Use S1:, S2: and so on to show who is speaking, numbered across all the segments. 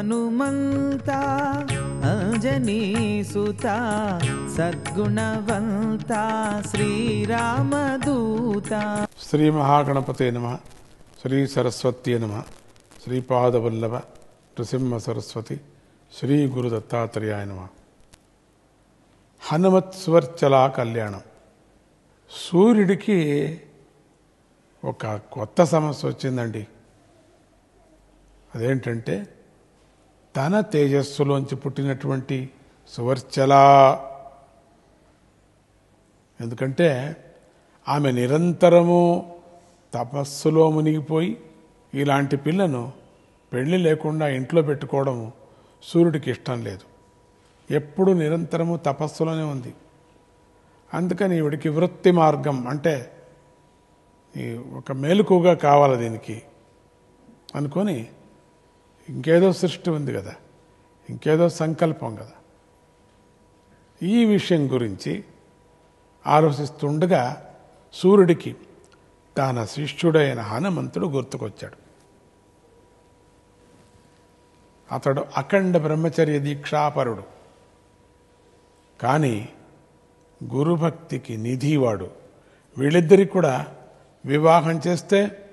S1: హనుమంత అంజనీసుత సద్గుణవంత శ్రీరామదూత.
S2: శ్రీ మహాగణపతే నమ శ్రీ సరస్వతి నమ శ్రీపాదవల్లభ నృసింహ సరస్వతి శ్రీ గురు దత్తాత్రేయాయ నమ. హనుమత్ స్వర్చలా కళ్యాణం. సూర్యుడికి ఒక కొత్త సమస్య వచ్చిందండి. అదేంటంటే తన తేజస్సులోంచి పుట్టినటువంటి సువర్చలా. ఎందుకంటే ఆమె నిరంతరము తపస్సులో మునిగిపోయి ఇలాంటి పిల్లను పెళ్ళి లేకుండా ఇంట్లో పెట్టుకోవడం సూర్యుడికి ఇష్టం లేదు. ఎప్పుడు నిరంతరము తపస్సులోనే ఉంది. అందుకని ఈవిడికి వృత్తి మార్గం అంటే ఈ ఒక మేలుకుగా కావాలి దీనికి? అనుకొని ఇంకేదో సృష్టి ఉంది కదా. ఇంకేదో సంకల్పం కదా. ఈ విషయం గురించి ఆలోచిస్తుండగా సూర్యుడికి తన శిష్యుడైన హనుమంతుడు గుర్తుకొచ్చాడు. అతడు అఖండ బ్రహ్మచర్య దీక్షాపరుడు. కానీ గురుభక్తికి నిధివాడు. వీళ్ళిద్దరికి కూడా వివాహం చేస్తే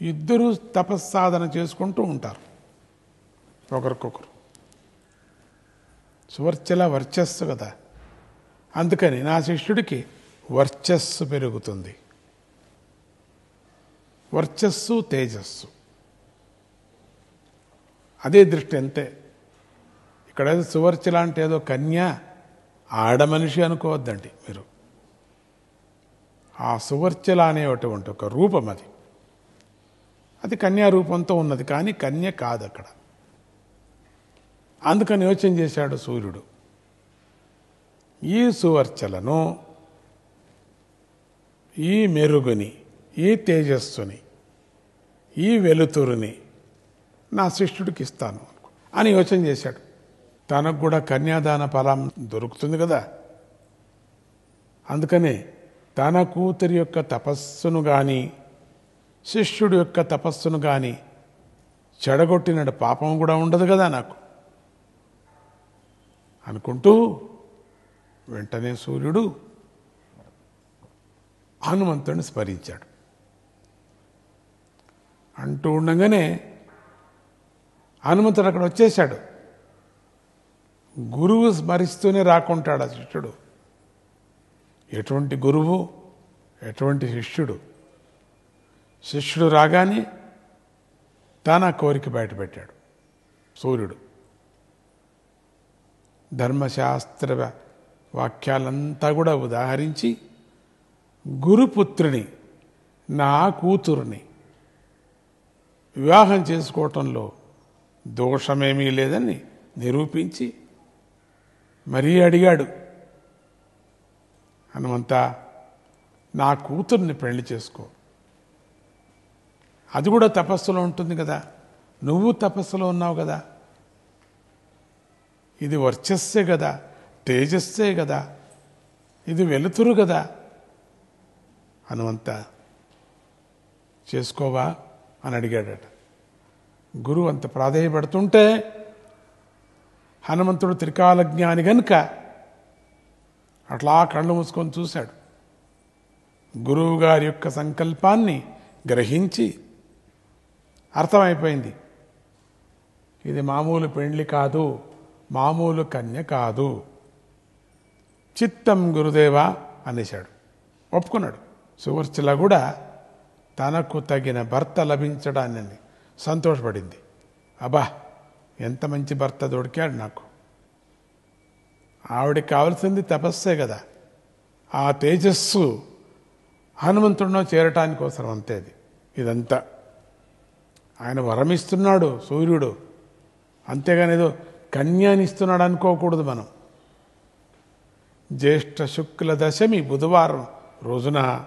S2: ఇద్దరూ తపస్సాధన చేసుకుంటూ ఉంటారు. ఒకరికొకరు. సువర్చల వర్చస్సు కదా. అందుకని నా శిష్యుడికి వర్చస్సు పెరుగుతుంది. వర్చస్సు తేజస్సు. అదే దృష్టి అంతే. ఇక్కడ ఏదో సువర్చల అంటే ఏదో కన్య ఆడమనిషి అనుకోవద్దండి మీరు. ఆ సువర్చల అనేటువంటి ఒక రూపం అది. అది కన్యారూపంతో ఉన్నది కానీ కన్య కాదు అక్కడ అందుకని యోచన చేశాడు సూర్యుడు. ఈ సువర్చలను ఈ మెరుగుని ఈ తేజస్సుని ఈ వెలుతురుని నా శిష్యుడికి ఇస్తాను అని యోచన చేశాడు. తనకు కూడా కన్యాదాన ఫలం దొరుకుతుంది కదా. అందుకనే తన కూతురి యొక్క తపస్సును కానీ శిష్యుడు యొక్క తపస్సును కానీ చెడగొట్టినడు పాపం కూడా ఉండదు కదా నాకు. అనుకుంటూ వెంటనే సూర్యుడు హనుమంతుడిని స్మరించాడు. అంటూ ఉండగానే హనుమంతుడు అక్కడ వచ్చేశాడు. గురువు స్మరిస్తూనే రాకుంటాడు ఆ శిష్యుడు. ఎటువంటి గురువు ఎటువంటి శిష్యుడు? శిష్యుడు రాగానే తన కోరిక బయటపెట్టాడు. సూర్యుడు. ధర్మశాస్త్ర వాక్యాలంతా కూడా ఉదాహరించి గురుపుత్రుని నా కూతురుని వివాహం చేసుకోవటంలో దోషమేమీ లేదని నిరూపించి మరీ అడిగాడు. హనుమంత నా కూతుర్ని పెళ్ళి చేసుకో. అది కూడా తపస్సులో ఉంటుంది కదా. నువ్వు తపస్సులో ఉన్నావు కదా. ఇది వర్చస్సే కదా. తేజస్సే కదా. ఇది వెలుతురు కదా. హనుమంత చేసుకోవా? అని అడిగాడట. గురువు అంత ప్రాధేయపడుతుంటే హనుమంతుడు త్రికాల జ్ఞాని గనుక అట్లా కళ్ళు మూసుకొని చూశాడు. గురువుగారి యొక్క సంకల్పాన్ని గ్రహించి అర్థమైపోయింది. ఇది మామూలు పెండ్లి కాదు మామూలు కన్య కాదు. చిత్తం గురుదేవా అనేశాడు. ఒప్పుకున్నాడు. సువర్చిల కూడా తనకు తగిన భర్త లభించడాన్ని సంతోషపడింది. అబ్బా ఎంత మంచి భర్త దొడికాడు నాకు. ఆవిడకి కావాల్సింది తపస్సే కదా. ఆ తేజస్సు హనుమంతుడినో చేరటానికి అవసరం అంతే అది. ఇదంతా. ఆయన వరమిస్తున్నాడు సూర్యుడు. అంతేగాని ఏదో కన్యానిస్తున్నాడు అనుకోకూడదు మనం. జ్యేష్ఠ శుక్ల దశమి బుధవారం రోజున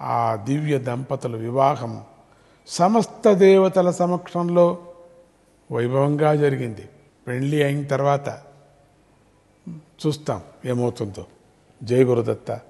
S2: ఆ దివ్య దంపతుల వివాహం సమస్త దేవతల సమక్షంలో వైభవంగా జరిగింది. పెళ్ళి అయిన తర్వాత చూస్తాం ఏమవుతుందో. జయ గురుదత్త.